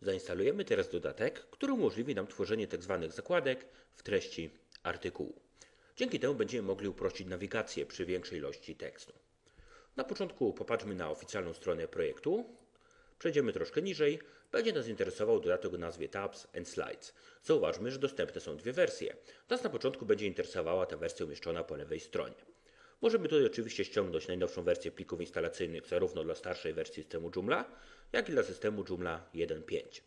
Zainstalujemy teraz dodatek, który umożliwi nam tworzenie tzw. zakładek w treści artykułu. Dzięki temu będziemy mogli uprościć nawigację przy większej ilości tekstu. Na początku popatrzmy na oficjalną stronę projektu. Przejdziemy troszkę niżej. Będzie nas interesował dodatek o nazwie Tabs and Slides. Zauważmy, że dostępne są dwie wersje. Nas na początku będzie interesowała ta wersja umieszczona po lewej stronie. Możemy tutaj oczywiście ściągnąć najnowszą wersję plików instalacyjnych zarówno dla starszej wersji systemu Joomla, jak i dla systemu Joomla 1.5.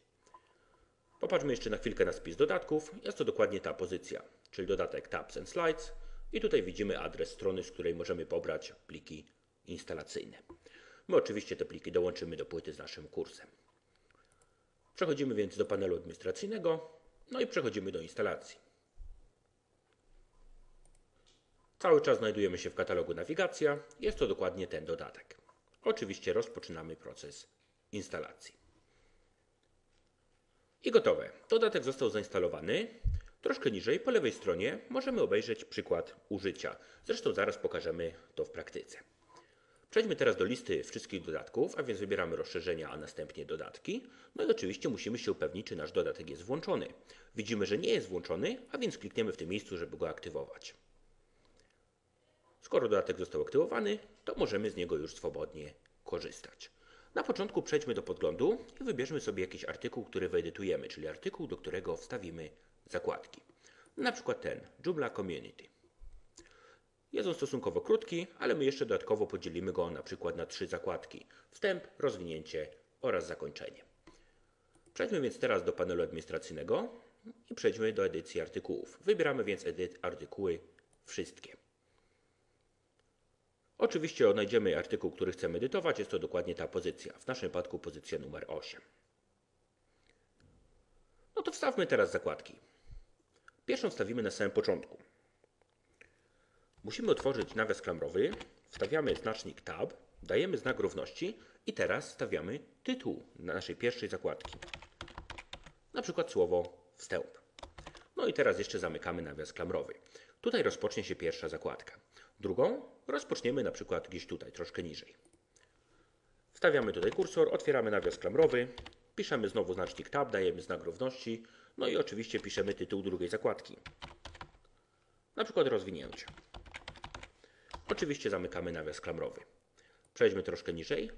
Popatrzmy jeszcze na chwilkę na spis dodatków. Jest to dokładnie ta pozycja, czyli dodatek Tabs and Slides. I tutaj widzimy adres strony, z której możemy pobrać pliki instalacyjne. My oczywiście te pliki dołączymy do płyty z naszym kursem. Przechodzimy więc do panelu administracyjnego, no i przechodzimy do instalacji. Cały czas znajdujemy się w katalogu nawigacja. Jest to dokładnie ten dodatek. Oczywiście rozpoczynamy proces instalacji. I gotowe. Dodatek został zainstalowany. Troszkę niżej, po lewej stronie, możemy obejrzeć przykład użycia. Zresztą zaraz pokażemy to w praktyce. Przejdźmy teraz do listy wszystkich dodatków, a więc wybieramy rozszerzenia, a następnie dodatki. No i oczywiście musimy się upewnić, czy nasz dodatek jest włączony. Widzimy, że nie jest włączony, a więc klikniemy w tym miejscu, żeby go aktywować. Skoro dodatek został aktywowany, to możemy z niego już swobodnie korzystać. Na początku przejdźmy do podglądu i wybierzmy sobie jakiś artykuł, który wyedytujemy, czyli artykuł, do którego wstawimy zakładki. Na przykład ten, Joomla Community. Jest on stosunkowo krótki, ale my jeszcze dodatkowo podzielimy go na przykład na trzy zakładki. Wstęp, rozwinięcie oraz zakończenie. Przejdźmy więc teraz do panelu administracyjnego i przejdźmy do edycji artykułów. Wybieramy więc edyt artykuły wszystkie. Oczywiście odnajdziemy artykuł, który chcemy edytować. Jest to dokładnie ta pozycja. W naszym przypadku pozycja numer 8. No to wstawmy teraz zakładki. Pierwszą wstawimy na samym początku. Musimy otworzyć nawias klamrowy, wstawiamy znacznik Tab, dajemy znak równości i teraz stawiamy tytuł naszej pierwszej zakładki. Na przykład słowo wstęp. No i teraz jeszcze zamykamy nawias klamrowy. Tutaj rozpocznie się pierwsza zakładka. Drugą rozpoczniemy na przykład gdzieś tutaj, troszkę niżej. Wstawiamy tutaj kursor, otwieramy nawias klamrowy, piszemy znowu znacznik Tab, dajemy znak równości, no i oczywiście piszemy tytuł drugiej zakładki. Na przykład rozwinięcie. Oczywiście zamykamy nawias klamrowy. Przejdźmy troszkę niżej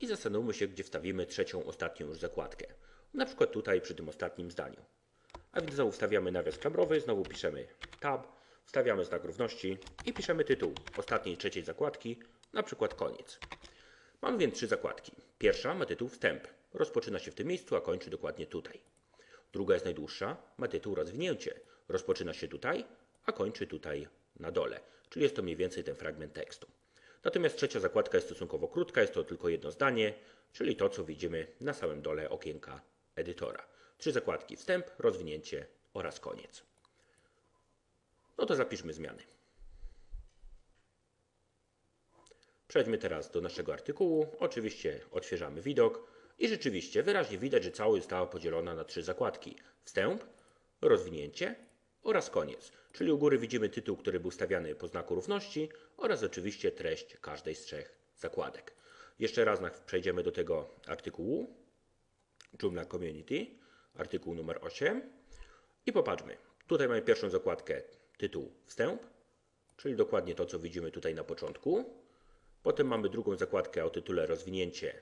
i zastanówmy się, gdzie wstawimy trzecią, ostatnią już zakładkę. Na przykład tutaj przy tym ostatnim zdaniu. A więc znowu wstawiamy nawias klamrowy, znowu piszemy tab, wstawiamy znak równości i piszemy tytuł ostatniej, trzeciej zakładki, na przykład koniec. Mamy więc trzy zakładki. Pierwsza ma tytuł wstęp. Rozpoczyna się w tym miejscu, a kończy dokładnie tutaj. Druga jest najdłuższa, ma tytuł rozwinięcie. Rozpoczyna się tutaj, a kończy tutaj na dole. Czyli jest to mniej więcej ten fragment tekstu. Natomiast trzecia zakładka jest stosunkowo krótka, jest to tylko jedno zdanie, czyli to, co widzimy na samym dole okienka edytora. Trzy zakładki: wstęp, rozwinięcie oraz koniec. No to zapiszmy zmiany. Przejdźmy teraz do naszego artykułu. Oczywiście odświeżamy widok i rzeczywiście wyraźnie widać, że całość została podzielona na trzy zakładki: wstęp, rozwinięcie oraz koniec. Czyli u góry widzimy tytuł, który był stawiany po znaku równości oraz oczywiście treść każdej z trzech zakładek. Jeszcze raz przejdziemy do tego artykułu Joomla Community, artykuł numer 8 i popatrzmy. Tutaj mamy pierwszą zakładkę tytuł wstęp, czyli dokładnie to, co widzimy tutaj na początku. Potem mamy drugą zakładkę o tytule rozwinięcie,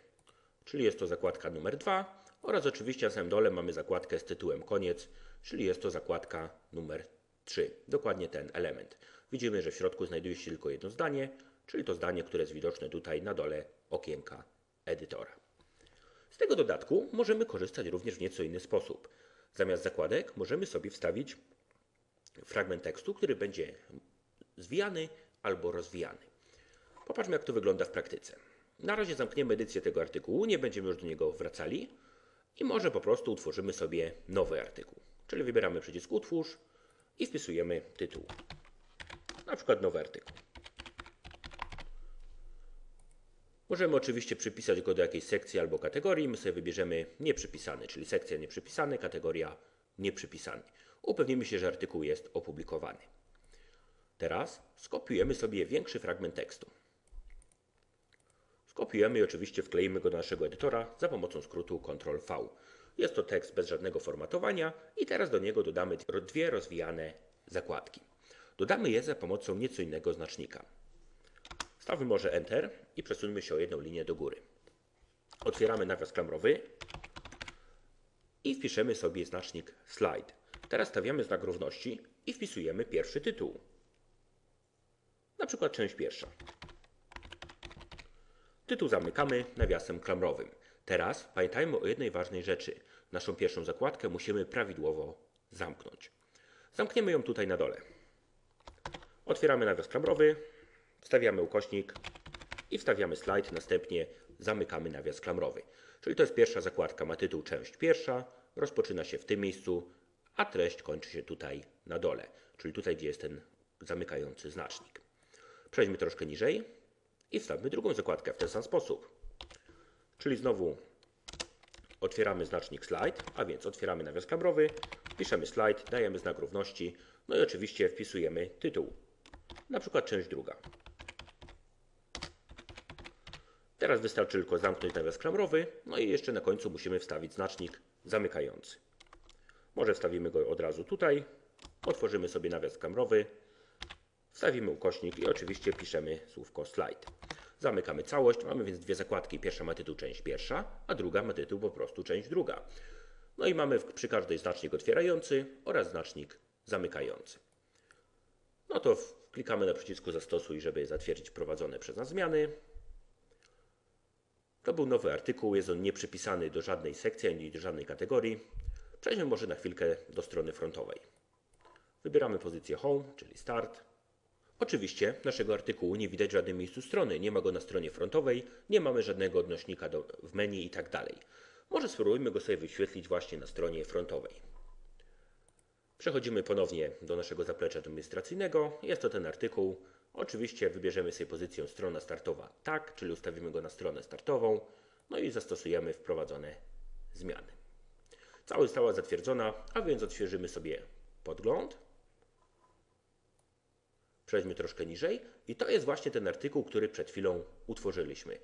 czyli jest to zakładka numer 2 oraz oczywiście na samym dole mamy zakładkę z tytułem koniec, czyli jest to zakładka numer 3. Dokładnie ten element. Widzimy, że w środku znajduje się tylko jedno zdanie, czyli to zdanie, które jest widoczne tutaj na dole okienka edytora. Z tego dodatku możemy korzystać również w nieco inny sposób. Zamiast zakładek możemy sobie wstawić fragment tekstu, który będzie zwijany albo rozwijany. Popatrzmy, jak to wygląda w praktyce. Na razie zamkniemy edycję tego artykułu, nie będziemy już do niego wracali i może po prostu utworzymy sobie nowy artykuł. Czyli wybieramy przycisk Utwórz i wpisujemy tytuł. Na przykład nowy artykuł. Możemy oczywiście przypisać go do jakiejś sekcji albo kategorii. My sobie wybierzemy nieprzypisany, czyli sekcja nieprzypisany, kategoria nieprzypisany. Upewnimy się, że artykuł jest opublikowany. Teraz skopiujemy sobie większy fragment tekstu. Skopiujemy i oczywiście wkleimy go do naszego edytora za pomocą skrótu Ctrl-V. Jest to tekst bez żadnego formatowania i teraz do niego dodamy dwie rozwijane zakładki. Dodamy je za pomocą nieco innego znacznika. Stawmy może Enter i przesuńmy się o jedną linię do góry. Otwieramy nawias klamrowy i wpiszemy sobie znacznik slide. Teraz stawiamy znak równości i wpisujemy pierwszy tytuł. Na przykład część pierwsza. Tytuł zamykamy nawiasem klamrowym. Teraz pamiętajmy o jednej ważnej rzeczy. Naszą pierwszą zakładkę musimy prawidłowo zamknąć. Zamkniemy ją tutaj na dole. Otwieramy nawias klamrowy, wstawiamy ukośnik i wstawiamy slajd, następnie zamykamy nawias klamrowy. Czyli to jest pierwsza zakładka, ma tytuł część pierwsza, rozpoczyna się w tym miejscu, a treść kończy się tutaj na dole, czyli tutaj, gdzie jest ten zamykający znacznik. Przejdźmy troszkę niżej i wstawmy drugą zakładkę w ten sam sposób. Czyli znowu otwieramy znacznik slide, a więc otwieramy nawias klamrowy, piszemy slajd, dajemy znak równości, no i oczywiście wpisujemy tytuł, na przykład część druga. Teraz wystarczy tylko zamknąć nawias klamrowy, no i jeszcze na końcu musimy wstawić znacznik zamykający. Może wstawimy go od razu tutaj, otworzymy sobie nawias klamrowy, wstawimy ukośnik i oczywiście piszemy słówko slide. Zamykamy całość, mamy więc dwie zakładki. Pierwsza ma tytuł część pierwsza, a druga ma tytuł po prostu część druga. No i mamy przy każdej znacznik otwierający oraz znacznik zamykający. No to klikamy na przycisku zastosuj, żeby zatwierdzić prowadzone przez nas zmiany. To był nowy artykuł, jest on nieprzypisany do żadnej sekcji ani do żadnej kategorii. Przejdźmy może na chwilkę do strony frontowej. Wybieramy pozycję Home, czyli Start. Oczywiście naszego artykułu nie widać w żadnym miejscu strony, nie ma go na stronie frontowej, nie mamy żadnego odnośnika do, w menu i tak. Może spróbujmy go sobie wyświetlić właśnie na stronie frontowej. Przechodzimy ponownie do naszego zaplecza administracyjnego. Jest to ten artykuł. Oczywiście wybierzemy sobie pozycję strona startowa tak, czyli ustawimy go na stronę startową, no i zastosujemy wprowadzone zmiany. Całość została zatwierdzona, a więc odświeżymy sobie podgląd. Przejdźmy troszkę niżej i to jest właśnie ten artykuł, który przed chwilą utworzyliśmy.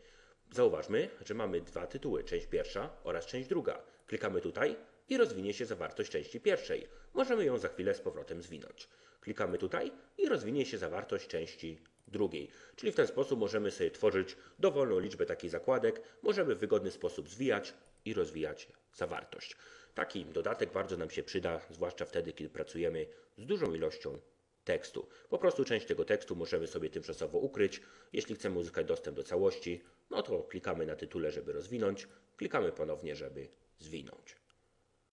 Zauważmy, że mamy dwa tytuły, część pierwsza oraz część druga. Klikamy tutaj i rozwinie się zawartość części pierwszej. Możemy ją za chwilę z powrotem zwinąć. Klikamy tutaj i rozwinie się zawartość części drugiej. Czyli w ten sposób możemy sobie tworzyć dowolną liczbę takich zakładek, możemy w wygodny sposób zwijać i rozwijać zawartość. Taki dodatek bardzo nam się przyda, zwłaszcza wtedy, kiedy pracujemy z dużą ilością tekstu. Po prostu część tego tekstu możemy sobie tymczasowo ukryć. Jeśli chcemy uzyskać dostęp do całości, no to klikamy na tytule, żeby rozwinąć, klikamy ponownie, żeby zwinąć.